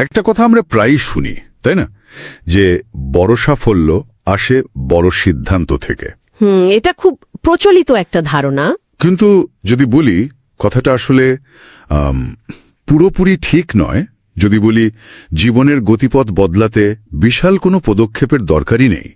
একটা কথা আমরা প্রায়ই শুনি তাই না? যে বড় সাফল্য আসে বড় সিদ্ধান্ত থেকে। হুম এটা খুব প্রচলিত একটা ধারণা। কিন্তু যদি বলি কথাটা আসলে পুরোপুরি ঠিক নয়। যদি বলি জীবনের গতিপথ বদলাতে বিশাল কোনো পদক্ষেপের দরকারই নেই।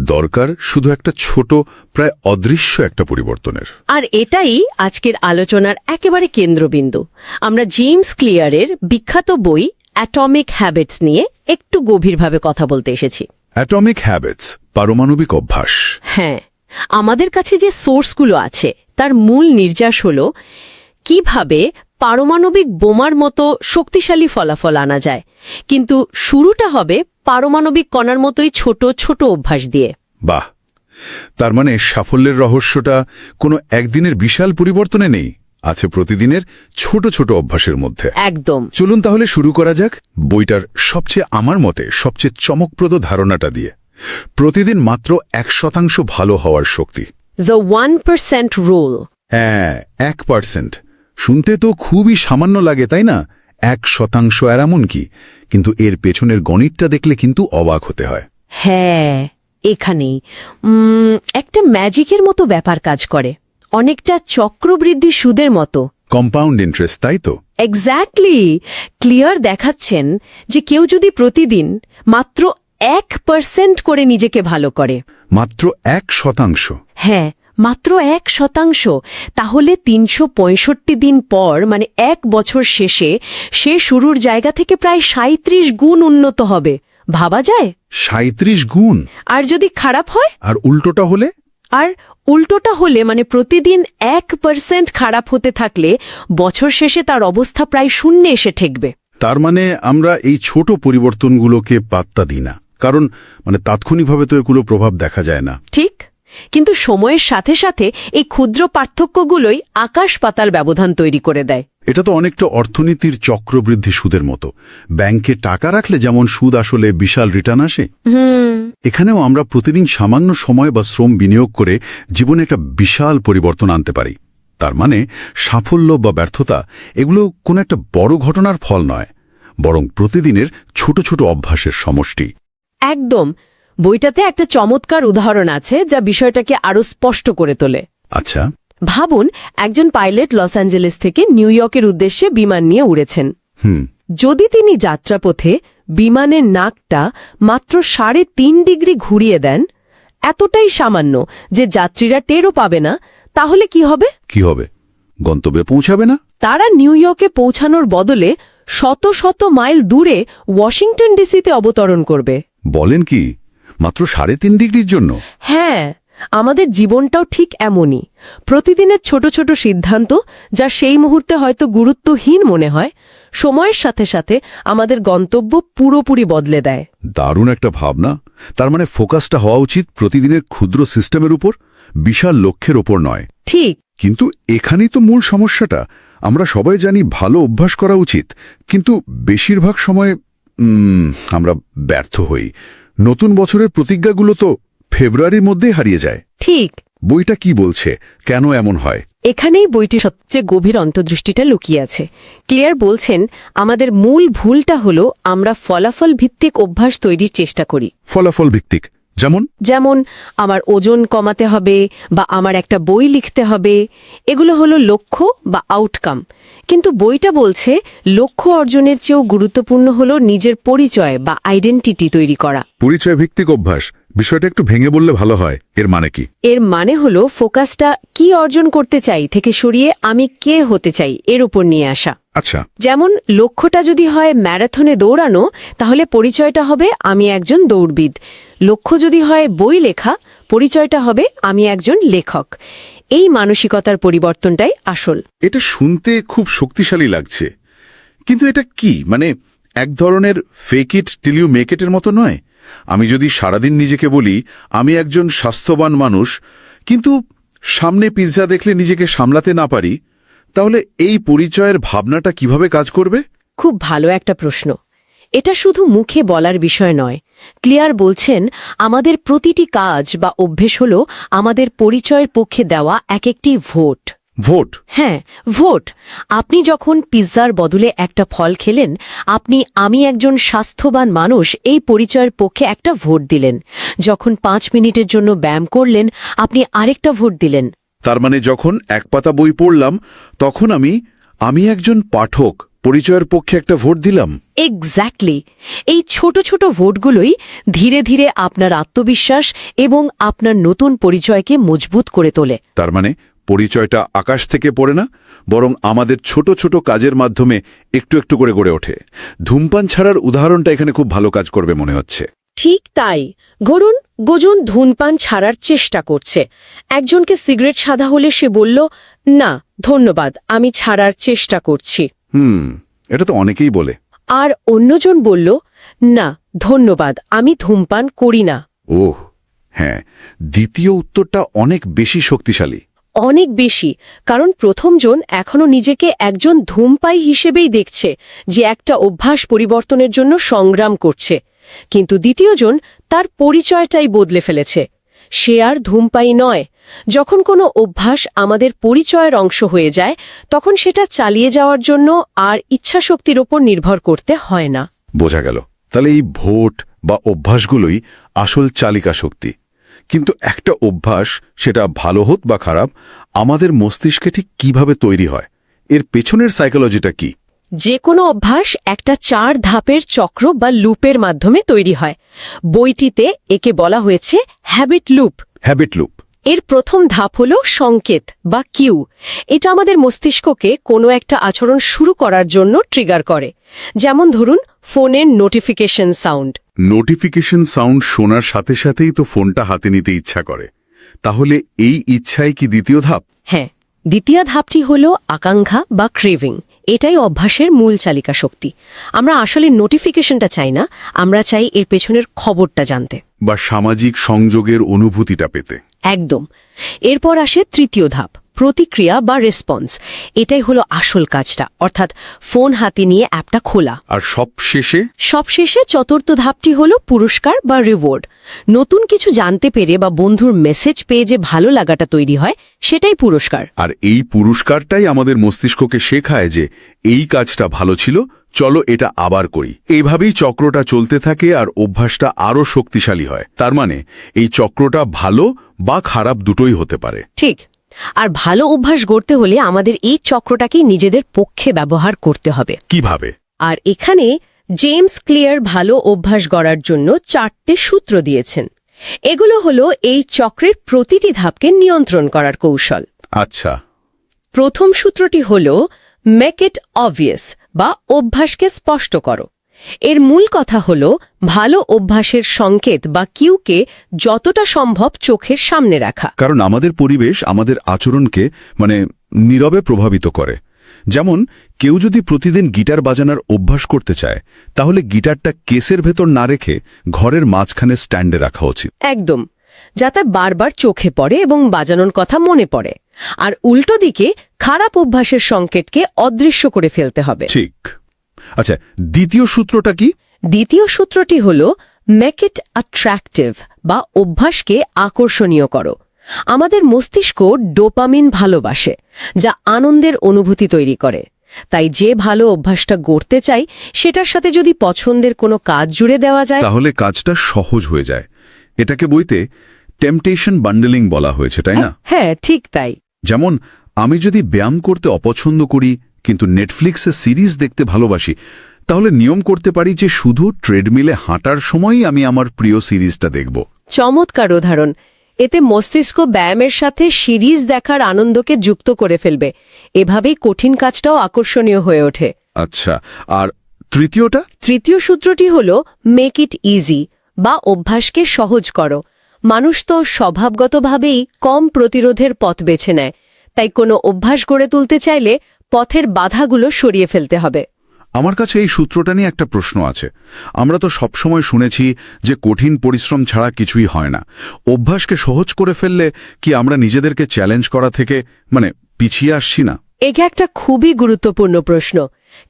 দরকার শুধু একটা ছোট প্রায় অদৃশ্য একটা পরিবর্তনের। আর এটাই আজকের আলোচনার একেবারে কেন্দ্রবিন্দু। আমরা জেমস ক্লিয়ারের বিখ্যাত বই অ্যাটমিক হ্যাবিটস নিয়ে একটু গভীরভাবে কথা বলতে এসেছি। অ্যাটমিক হ্যাবিটস পারমাণবিক অভ্যাস। হ্যাঁ আমাদের কাছে যে সোর্সগুলো আছে তার মূল নির্যাস হল কীভাবে পারমাণবিক বোমার মতো শক্তিশালী ফলাফল আনা যায়। কিন্তু শুরুটা হবে পারমাণবিক কণার মতোই ছোট ছোট অভ্যাস দিয়ে। বাহ! তার মানে সাফল্যের রহস্যটা কোনো একদিনের বিশাল পরিবর্তনে নেই? আছে প্রতিদিনের ছোট ছোট অভ্যাসের মধ্যে। একদম। চলুন তাহলে শুরু করা যাক বইটার সবচেয়ে আমার মতে সবচেয়ে চমকপ্রদ ধারণাটা দিয়ে। প্রতিদিন মাত্র এক শতাংশ ভালো হওয়ার শক্তি। দ্য ওয়ান পার্সেন্ট রুল হ্যাঁ এক পার্সেন্ট। শুনতে তো খুবই সামান্য লাগে তাই না? এক শতাংশ আর এমন কি? কিন্তু এর পেছনের গণিতটা দেখলে কিন্তু অবাক হতে হয়। হ্যাঁ এখানেই। একটা ম্যাজিকের মতো ব্যাপার কাজ করে। অনেকটা চক্রবৃদ্ধি সুদের মতো। কম্পাউন্ড ইন্টারেস্ট তাই তো? এক্স্যাক্টলি ক্লিয়ার দেখাচ্ছেন যে কেউ যদি প্রতিদিন মাত্র এক পার্সেন্ট করে নিজেকে ভালো করে। মাত্র এক শতাংশ? হ্যাঁ মাত্র এক শতাংশ। তাহলে তিনশো পঁয়ষট্টি দিন পর মানে এক বছর শেষে সে শুরুর জায়গা থেকে প্রায় সাঁত্রিশ গুণ উন্নত হবে। ভাবা যায়? সাঁত্রিশ গুণ? আর যদি খারাপ হয়? আর উল্টোটা হলে? আর উল্টোটা হলে মানে প্রতিদিন এক পার্সেন্ট খারাপ হতে থাকলে বছর শেষে তার অবস্থা প্রায় শূন্যে এসে ঠেকবে। তার মানে আমরা এই ছোট পরিবর্তনগুলোকে পাত্তা দিই না। কারণ মানে তাৎক্ষণিকভাবে তো এগুলো প্রভাব দেখা যায় না। ঠিক। কিন্তু সময়ের সাথে সাথে এই ক্ষুদ্র পার্থক্যগুলোই আকাশ পাতাল ব্যবধান তৈরি করে দেয়। এটা তো অনেকটা অর্থনীতির চক্রবৃদ্ধি সুদের মতো। ব্যাংকে টাকা রাখলে যেমন সুদ আসলে বিশাল রিটার্ন আসে। এখানেও আমরা প্রতিদিন সামান্য সময় বা শ্রম বিনিয়োগ করে জীবনে একটা বিশাল পরিবর্তন আনতে পারি। তার মানে সাফল্য বা ব্যর্থতা এগুলো কোনো একটা বড় ঘটনার ফল নয় বরং প্রতিদিনের ছোট ছোট অভ্যাসের সমষ্টি। একদম। বইটাতে একটা চমৎকার উদাহরণ আছে যা বিষয়টাকে আরও স্পষ্ট করে তোলে। আচ্ছা। ভাবুন একজন পাইলট লস অ্যাঞ্জেলেস থেকে নিউ ইয়র্কের উদ্দেশ্যে বিমান নিয়ে উড়েছেন। হুম। যদি তিনি যাত্রাপথে বিমানের নাকটা মাত্র সাড়ে তিন ডিগ্রি ঘুরিয়ে দেন এতটাই সামান্য যে যাত্রীরা টেরও পাবে না। তাহলে কি হবে? কি হবে? গন্তব্যে পৌঁছাবে না? তারা নিউ ইয়র্কে পৌঁছানোর বদলে শত শত মাইল দূরে ওয়াশিংটন ডিসিতে অবতরণ করবে। বলেন কি মাত্র সাড়ে তিন ডিগ্রির জন্য? হ্যাঁ আমাদের জীবনটাও ঠিক এমনই। প্রতিদিনের ছোট ছোট সিদ্ধান্ত যা সেই মুহূর্তে হয়তো গুরুত্বহীন মনে হয় সময়ের সাথে সাথে আমাদের গন্তব্য পুরোপুরি বদলে দেয়। দারুণ একটা ভাবনা। তার মানে ফোকাসটা হওয়া উচিত প্রতিদিনের ক্ষুদ্র সিস্টেমের উপর বিশাল লক্ষ্যের ওপর নয়। ঠিক। কিন্তু এখানেই তো মূল সমস্যাটা। আমরা সবাই জানি ভালো অভ্যাস করা উচিত কিন্তু বেশিরভাগ সময় আমরা ব্যর্থ হই। নতুন বছরের প্রতিজ্ঞাগুলো তো ফেব্রুয়ারির মধ্যে হারিয়ে যায়। ঠিক। বইটা কি বলছে? কেন এমন হয়? এখানেই বইটি সবচেয়ে গভীর অন্তর্দৃষ্টিটা লুকিয়ে আছে। ক্লিয়ার বলছেন আমাদের মূল ভুলটা হলো আমরা ফলাফল ভিত্তিক অভ্যাস তৈরির চেষ্টা করি। ফলাফল ভিত্তিক। যেমন? যেমন আমার ওজন কমাতে হবে বা আমার একটা বই লিখতে হবে। এগুলো হলো লক্ষ্য বা আউটকাম কিন্তু বইটা বলছে লক্ষ্য অর্জনের চেয়েও গুরুত্বপূর্ণ হলো নিজের পরিচয় বা আইডেন্টিটি তৈরি করা। পরিচয় ভিত্তিক অভ্যাস। বিষয়টা একটু ভেঙে বললে ভালো হয়। এর মানে কি? এর মানে হলো ফোকাসটা কি অর্জন করতে চাই থেকে সরিয়ে আমি কে হতে চাই এর উপর নিয়ে আসা। আচ্ছা। যেমন লক্ষ্যটা যদি হয় ম্যারাথনে দৌড়ানো তাহলে পরিচয়টা হবে আমি একজন দৌড়বিদ। লক্ষ্য যদি হয় বই লেখা পরিচয়টা হবে আমি একজন লেখক। এই মানসিকতার পরিবর্তনটাই আসল। এটা শুনতে খুব শক্তিশালী লাগছে। কিন্তু এটা কি? মানে এক ধরনের fake it till you make ইটের মতো নয়? আমি যদি সারাদিন নিজেকে বলি আমি একজন স্বাস্থ্যবান মানুষ কিন্তু সামনে পিৎজা দেখলে নিজেকে সামলাতে না পারি তাহলে এই পরিচয়ের ভাবনাটা কীভাবে কাজ করবে? খুব ভালো একটা প্রশ্ন। এটা শুধু মুখে বলার বিষয় নয়। ক্লিয়ার বলছেন আমাদের প্রতিটি কাজ বা অভ্যেস হল আমাদের পরিচয়ের পক্ষে দেওয়া এক একটি ভোট। ভোট? হ্যাঁ ভোট। আপনি যখন পিৎজার বদলে একটা ফল খেলেন আপনি আমি একজন স্বাস্থ্যবান মানুষ এই পরিচয়ের পক্ষে একটা ভোট দিলেন। যখন পাঁচ মিনিটের জন্য ব্যায়াম করলেন আপনি আরেকটা ভোট দিলেন। তার মানে যখন এক পাতা বই পড়লাম তখন আমি আমি একজন পাঠক পরিচয়ের পক্ষে একটা ভোট দিলাম। এক্স্যাক্টলি এই ছোট ছোট ভোটগুলোই ধীরে ধীরে আপনার আত্মবিশ্বাস এবং আপনার নতুন পরিচয়কে মজবুত করে তোলে। তার মানে পরিচয়টা আকাশ থেকে পড়ে না বরং আমাদের ছোট ছোট কাজের মাধ্যমে একটু একটু করে গড়ে ওঠে। ধূমপান ছাড়ার উদাহরণটা এখানে খুব ভালো কাজ করবে মনে হচ্ছে। ঠিক তাই। গরুন গজন ধূমপান ছাড়ার চেষ্টা করছে। একজনকে সিগারেট সাদা হলে সে বলল না ধন্যবাদ আমি ছাড়ার চেষ্টা করছি। হুম এটা তো অনেকেই বলে। আর অন্যজন বলল না ধন্যবাদ আমি ধূমপান করি না। ওহ হ্যাঁ দ্বিতীয় উত্তরটা অনেক বেশি শক্তিশালী। অনেক বেশি, কারণ প্রথমজন এখনও নিজেকে একজন ধূমপাই হিসেবেই দেখছে, যে একটা অভ্যাস পরিবর্তনের জন্য সংগ্রাম করছে। কিন্তু দ্বিতীয়জন তার পরিচয়টাই বদলে ফেলেছে। সে আর ধূমপাই নয়। যখন কোনো অভ্যাস আমাদের পরিচয়ের অংশ হয়ে যায়, তখন সেটা চালিয়ে যাওয়ার জন্য আর ইচ্ছাশক্তির ওপর নির্ভর করতে হয় না। বোঝা গেল। তাহলে এই ভোট বা অভ্যাসগুলোই আসল চালিকা শক্তি কিন্তু একটা অভ্যাস সেটা ভালো হোক বা খারাপ আমাদের মস্তিষ্কে ঠিক কীভাবে তৈরি হয়? এর পেছনের সাইকোলজিটা কি? যে কোনো অভ্যাস একটা চার ধাপের চক্র বা লুপের মাধ্যমে তৈরি হয়। বইটিতে একে বলা হয়েছে হ্যাবিট লুপ হ্যাবিট লুপ এর প্রথম ধাপ হল সংকেত বা কিউ। এটা আমাদের মস্তিষ্ককে কোনো একটা আচরণ শুরু করার জন্য ট্রিগার করে। যেমন ধরুন ফোনের নোটিফিকেশন সাউন্ড নোটিফিকেশন সাউন্ড শোনার সাথে সাথেই তো ফোনটা হাতে নিতে ইচ্ছা করে। তাহলে এই ইচ্ছাই কি দ্বিতীয় ধাপ? হ্যাঁ দ্বিতীয় ধাপটি হল আকাঙ্ক্ষা বা ক্রেভিং এটাই অভ্যাসের মূল চালিকা শক্তি। আমরা আসলে নোটিফিকেশনটা চাই না আমরা চাই এর পেছনের খবরটা জানতে। বা সামাজিক সংযোগের অনুভূতিটা পেতে। একদম। এরপর আসে তৃতীয় ধাপ। প্রতিক্রিয়া বা রেসপন্স এটাই হলো আসল কাজটা। অর্থাৎ ফোন হাতে নিয়ে অ্যাপটা খোলা। আর সব শেষে সবশেষে চতুর্থ ধাপটি হলো পুরস্কার বা রিওয়ার্ড নতুন কিছু জানতে পেরে বা বন্ধুর মেসেজ পেয়ে যে ভালো লাগাটা তৈরি হয় সেটাই পুরস্কার। আর এই পুরস্কারটাই আমাদের মস্তিষ্ককে শেখায় যে এই কাজটা ভালো ছিল চলো এটা আবার করি। এইভাবেই চক্রটা চলতে থাকে আর অভ্যাসটা আরও শক্তিশালী হয়। তার মানে এই চক্রটা ভালো বা খারাপ দুটোই হতে পারে। ঠিক। আর ভালো অভ্যাস গড়তে হলে আমাদের এই চক্রটাকেই নিজেদের পক্ষে ব্যবহার করতে হবে। কীভাবে? আর এখানে জেমস ক্লিয়ার ভালো অভ্যাস গড়ার জন্য চারটে সূত্র দিয়েছেন। এগুলো হলো এই চক্রের প্রতিটি ধাপকে নিয়ন্ত্রণ করার কৌশল। আচ্ছা। প্রথম সূত্রটি হল মেক ইট অবভিয়াস বা অভ্যাসকে স্পষ্ট করো এর মূল কথা হল ভালো অভ্যাসের সংকেত বা কিউকে যতটা সম্ভব চোখের সামনে রাখা। কারণ আমাদের পরিবেশ আমাদের আচরণকে মানে নীরবে প্রভাবিত করে। যেমন কেউ যদি প্রতিদিন গিটার বাজানোর অভ্যাস করতে চায় তাহলে গিটারটা কেসের ভেতর না রেখে ঘরের মাঝখানে স্ট্যান্ডে রাখা উচিত। একদম। যাতে বারবার চোখে পড়ে এবং বাজানোর কথা মনে পড়ে। আর উল্টো দিকে খারাপ অভ্যাসের সংকেতকে অদৃশ্য করে ফেলতে হবে। ঠিক। আচ্ছা দ্বিতীয় সূত্রটা কি? দ্বিতীয় সূত্রটি হল মেক ইট অ্যাট্রাক্টিভ বা অভ্যাসকে আকর্ষণীয় করো। আমাদের মস্তিষ্ক ডোপামিন ভালোবাসে যা আনন্দের অনুভূতি তৈরি করে। তাই যে ভালো অভ্যাসটা গড়তে চাই সেটার সাথে যদি পছন্দের কোনো কাজ জুড়ে দেওয়া যায় তাহলে কাজটা সহজ হয়ে যায়। এটাকে বইতে টেম্পটেশন বান্ডেলিং বলা হয়েছে তাই না? হ্যাঁ ঠিক তাই। যেমন আমি যদি ব্যায়াম করতে অপছন্দ করি কিন্তু নেটফ্লিক্সে সিরিজ দেখতে ভালোবাসি। তাহলে নিয়ম করতে পারি যে শুধু ট্রেডমিলে হাঁটার সময়ই আমি আমার প্রিয় সিরিজটা দেখব। চমৎকার উদাহরণ। এতে মস্তিষ্ক ব্যায়ামের সাথে সিরিজ দেখার আনন্দকে যুক্ত করে ফেলবে। এভাবেই কঠিন কাজটাও আকর্ষণীয় হয়ে ওঠে। আচ্ছা আর তৃতীয়টা? তৃতীয় সূত্রটি হল মেক ইট ইজি বা অভ্যাসকে সহজ করো। মানুষ তো স্বভাবগতভাবেই কম প্রতিরোধের পথ বেছে নেয়। তাই কোনো অভ্যাস গড়ে তুলতে চাইলে পথের বাধাগুলো সরিয়ে ফেলতে হবে। আমার কাছে এই সূত্রটা নিয়ে একটা প্রশ্ন আছে। আমরা তো সবসময় শুনেছি যে কঠিন পরিশ্রম ছাড়া কিছুই হয় না। অভ্যাসকে সহজ করে ফেললে কি আমরা নিজেদেরকে চ্যালেঞ্জ করা থেকে মানে পিছিয়ে আসছি না? একে একটা খুবই গুরুত্বপূর্ণ প্রশ্ন।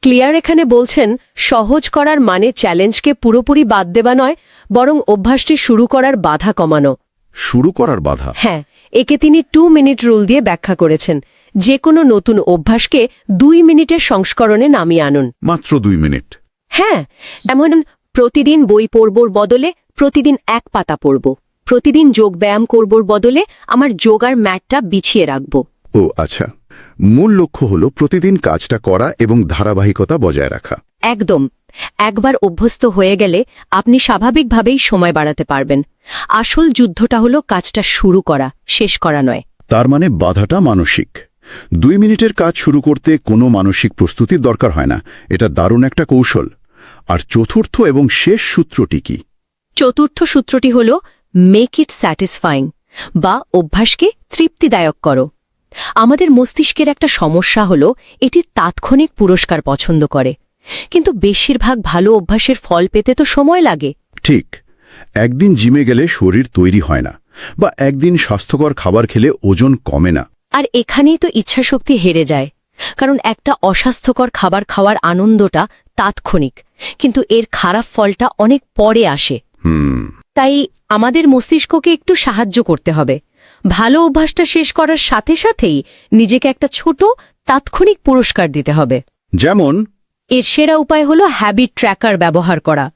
ক্লিয়ার এখানে বলছেন সহজ করার মানে চ্যালেঞ্জকে পুরোপুরি বাদ দেওয়া নয় বরং অভ্যাসটি শুরু করার বাধা কমানো। শুরু করার বাধা? হ্যাঁ একে তিনি টু মিনিট রুল দিয়ে ব্যাখ্যা করেছেন। যে কোনো নতুন অভ্যাসকে দুই মিনিটের সংস্করণে নামিয়ে আনুন। মাত্র দুই মিনিট। হ্যাঁ এমন প্রতিদিন বই পড়বর বদলে প্রতিদিন এক পাতা পড়ব। প্রতিদিন যোগ ব্যায়াম করবর বদলে আমার যোগার ম্যাটটা বিছিয়ে রাখব। ও আচ্ছা। মূল লক্ষ্য হল প্রতিদিন কাজটা করা এবং ধারাবাহিকতা বজায় রাখা। একদম। একবার অভ্যস্ত হয়ে গেলে আপনি স্বাভাবিকভাবেই সময় বাড়াতে পারবেন। আসল যুদ্ধটা হলো কাজটা শুরু করা শেষ করা নয়। তার মানে বাধাটা মানসিক। দুই মিনিটের কাজ শুরু করতে কোনো মানসিক প্রস্তুতির দরকার হয় না। এটা দারুণ একটা কৌশল। আর চতুর্থ এবং শেষ সূত্রটি কি? চতুর্থ সূত্রটি হল মেক ইট স্যাটিসফাইং বা অভ্যাসকে তৃপ্তিদায়ক করো। আমাদের মস্তিষ্কের একটা সমস্যা হল এটি তাৎক্ষণিক পুরস্কার পছন্দ করে। কিন্তু বেশিরভাগ ভালো অভ্যাসের ফল পেতে তো সময় লাগে। ঠিক। একদিন জিমে গেলে শরীর তৈরি হয় না বা একদিন স্বাস্থ্যকর খাবার খেলে ওজন কমে না। আর এখানেই তো ইচ্ছাশক্তি হেরে যায়। কারণ একটা অস্বাস্থ্যকর খাবার খাওয়ার আনন্দটা তাৎক্ষণিক। কিন্তু এর খারাপ ফলটা অনেক পরে আসে। তাই আমাদের মস্তিষ্ককে একটু সাহায্য করতে হবে। ভালো অভ্যাসটা শেষ করার সাথে সাথেই নিজেকে একটা ছোট তাৎক্ষণিক পুরস্কার দিতে হবে। যেমন? এর সেরা উপায় হলো হ্যাবিট ট্র্যাকার ব্যবহার করা।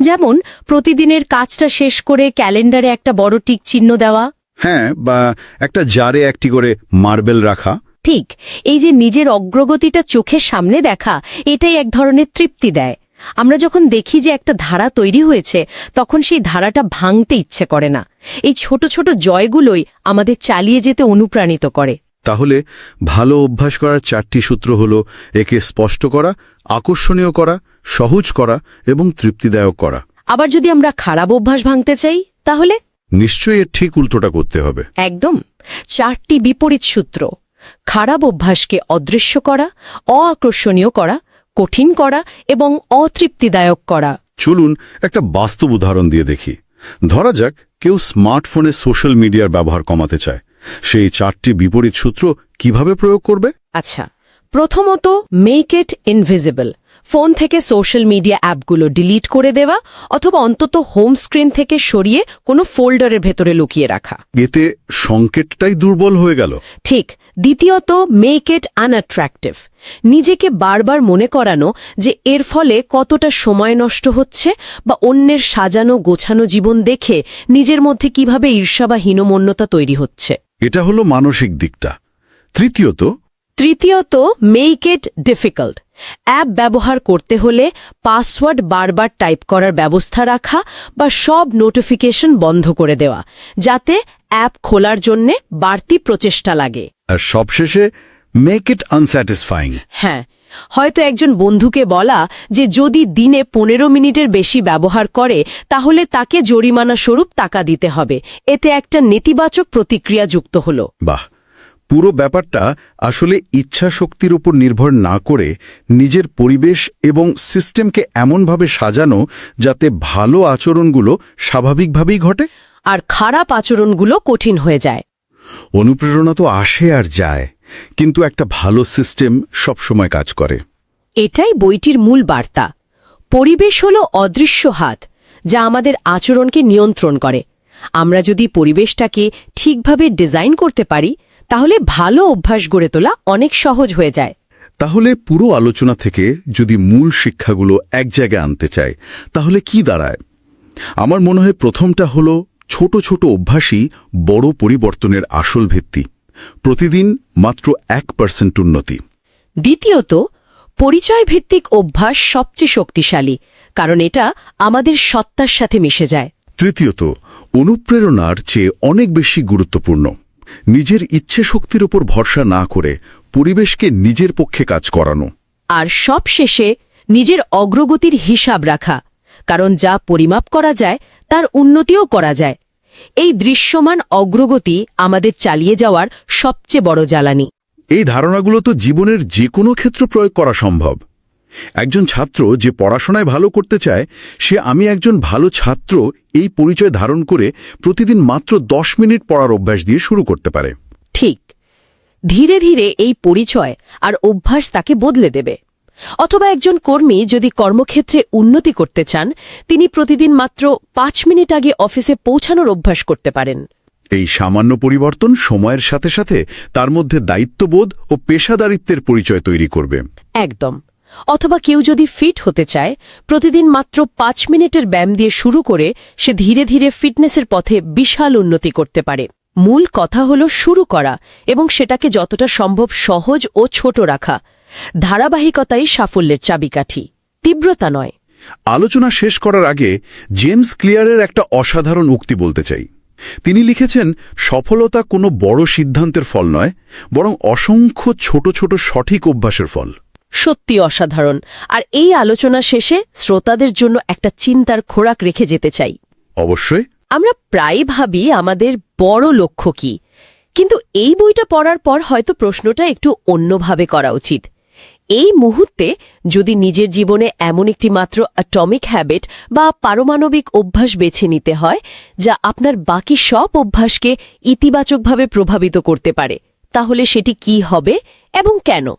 যেমন প্রতিদিনের কাজটা শেষ করে ক্যালেন্ডারে একটা বড় টিক চিহ্ন দেওয়া। হ্যাঁ বা একটা জারে একটি করে মার্বেল রাখা। ঠিক এই যে নিজের অগ্রগতিটা চোখের সামনে দেখা এটাই এক ধরনের তৃপ্তি দেয়। আমরা যখন দেখি যে একটা ধারা তৈরি হয়েছে তখন সেই ধারাটা ভাঙতে ইচ্ছে করে না। এই ছোট ছোট জয়গুলোই আমাদের চালিয়ে যেতে অনুপ্রাণিত করে। তাহলে ভালো অভ্যাস করার চারটি সূত্র হল একে স্পষ্ট করা আকর্ষণীয় করা সহজ করা এবং তৃপ্তিদায়ক করা। আবার যদি আমরা খারাপ অভ্যাস ভাঙতে চাই তাহলে? নিশ্চয়ই এর ঠিক উল্টোটা করতে হবে। একদম। চারটি বিপরীত সূত্র। খারাপ অভ্যাসকে অদৃশ্য করা অআকর্ষণীয় করা কঠিন করা এবং অতৃপ্তিদায়ক করা। চলুন একটা বাস্তব উদাহরণ দিয়ে দেখি। ধরা যাক কেউ স্মার্টফোনে সোশ্যাল মিডিয়ার ব্যবহার কমাতে চায়। সেই চারটি বিপরীত সূত্র কীভাবে প্রয়োগ করবে? আচ্ছা প্রথমত মেক ইট ইনভিজিবল ফোন থেকে সোশ্যাল মিডিয়া অ্যাপগুলো ডিলিট করে দেওয়া অথবা অন্তত হোম স্ক্রিন থেকে সরিয়ে কোনো ফোল্ডারের ভেতরে লুকিয়ে রাখা। এতে সংকেতটাই দুর্বল হয়ে গেল। ঠিক দ্বিতীয়ত মেক ইট আনঅ্যাট্রাক্টিভ নিজেকে বারবার মনে করানো যে এর ফলে কতটা সময় নষ্ট হচ্ছে বা অন্যের সাজানো গোছানো জীবন দেখে নিজের মধ্যে কীভাবে ঈর্ষা বা হীনমন্যতা তৈরি হচ্ছে। এটা হলো মানসিক দিকটা। তৃতীয়ত তৃতীয়ত মেক ইট ডিফিকাল্ট অ্যাপ ব্যবহার করতে হলে পাসওয়ার্ড বারবার টাইপ করার ব্যবস্থা রাখা বা সব নোটিফিকেশন বন্ধ করে দেওয়া যাতে অ্যাপ খোলার জন্যে বাড়তি প্রচেষ্টা লাগে। আর সবশেষে মেক ইট আনস্যাটিসফাইং হ্যাঁ হয়তো একজন বন্ধুকে বলা যে যদি দিনে পনেরো মিনিটের বেশি ব্যবহার করে তাহলে তাকে জরিমানা স্বরূপ টাকা দিতে হবে। এতে একটা নেতিবাচক প্রতিক্রিয়া যুক্ত হলো। বাহ! পুরো ব্যাপারটা আসলে ইচ্ছা শক্তির উপর নির্ভর না করে নিজের পরিবেশ এবং সিস্টেমকে এমনভাবে সাজানো যাতে ভালো আচরণগুলো স্বাভাবিকভাবেই ঘটে। আর খারাপ আচরণগুলো কঠিন হয়ে যায়। অনুপ্রেরণা তো আসে আর যায় কিন্তু একটা ভালো সিস্টেম সবসময় কাজ করে। এটাই বইটির মূল বার্তা। পরিবেশ হল অদৃশ্য হাত যা আমাদের আচরণকে নিয়ন্ত্রণ করে। আমরা যদি পরিবেশটাকে ঠিকভাবে ডিজাইন করতে পারি তাহলে ভালো অভ্যাস গড়ে তোলা অনেক সহজ হয়ে যায়। তাহলে পুরো আলোচনা থেকে যদি মূল শিক্ষাগুলো এক জায়গায় আনতে চায় তাহলে কি দাঁড়ায়? আমার মনে হয় প্রথমটা হলো ছোট ছোট অভ্যাসই বড় পরিবর্তনের আসল ভিত্তি। প্রতিদিন মাত্র এক পার্সেন্ট উন্নতি। দ্বিতীয়ত পরিচয় ভিত্তিক অভ্যাস সবচেয়ে শক্তিশালী কারণ এটা আমাদের সত্তার সাথে মিশে যায়। তৃতীয়ত অনুপ্রেরণার চেয়ে অনেক বেশি গুরুত্বপূর্ণ। নিজের ইচ্ছে শক্তির উপর ভরসা না করে পরিবেশকে নিজের পক্ষে কাজ করানো। আর সব শেষে নিজের অগ্রগতির হিসাব রাখা কারণ যা পরিমাপ করা যায় তার উন্নতিও করা যায়। এই দৃশ্যমান অগ্রগতি আমাদের চালিয়ে যাওয়ার সবচেয়ে বড় জ্বালানি। এই ধারণাগুলো তো জীবনের যে কোনো ক্ষেত্র প্রয়োগ করা সম্ভব। একজন ছাত্র যে পড়াশোনায় ভালো করতে চায় সে আমি একজন ভালো ছাত্র এই পরিচয় ধারণ করে প্রতিদিন মাত্র দশ মিনিট পড়ার অভ্যাস দিয়ে শুরু করতে পারে। ঠিক। ধীরে ধীরে এই পরিচয় আর অভ্যাস তাকে বদলে দেবে। অথবা একজন কর্মী যদি কর্মক্ষেত্রে উন্নতি করতে চান তিনি প্রতিদিন মাত্র পাঁচ মিনিট আগে অফিসে পৌঁছানোর অভ্যাস করতে পারেন। এই সামান্য পরিবর্তন সময়ের সাথে সাথে তার মধ্যে দায়িত্ববোধ ও পেশাদারিত্বের পরিচয় তৈরি করবে। একদম। অথবা কেউ যদি ফিট হতে চায়, প্রতিদিন মাত্র পাঁচ মিনিটের ব্যায়াম দিয়ে শুরু করে সে ধীরে ধীরে ফিটনেসের পথে বিশাল উন্নতি করতে পারে। মূল কথা হল শুরু করা এবং সেটাকে যতটা সম্ভব সহজ ও ছোট রাখা। ধারাবাহিকতাই সাফল্যের চাবিকাঠি। তীব্রতা নয়। আলোচনা শেষ করার আগে জেমস ক্লিয়ারের একটা অসাধারণ উক্তি বলতে চাই। তিনি লিখেছেন, সফলতা কোনো বড় সিদ্ধান্তের ফল নয়, বরং অসংখ্য ছোট ছোট সঠিক অভ্যাসের ফল। সত্যি অসাধারণ। আর এই আলোচনা শেষে শ্রোতাদের জন্য একটা চিন্তার খোরাক রেখে যেতে চাই। অবশ্যই। আমরা প্রায় ভাবি আমাদের বড় লক্ষ্য কি। কিন্তু এই বইটা পড়ার পর হয়তো প্রশ্নটা একটু অন্যভাবে করা উচিত। এই মুহূর্তে যদি নিজের জীবনে এমন একটি মাত্র অ্যাটমিক হ্যাবিট বা পারমাণবিক অভ্যাস বেছে নিতে হয় যা আপনার বাকি সব অভ্যাসকে ইতিবাচকভাবে প্রভাবিত করতে পারে তাহলে সেটি কি হবে এবং কেন?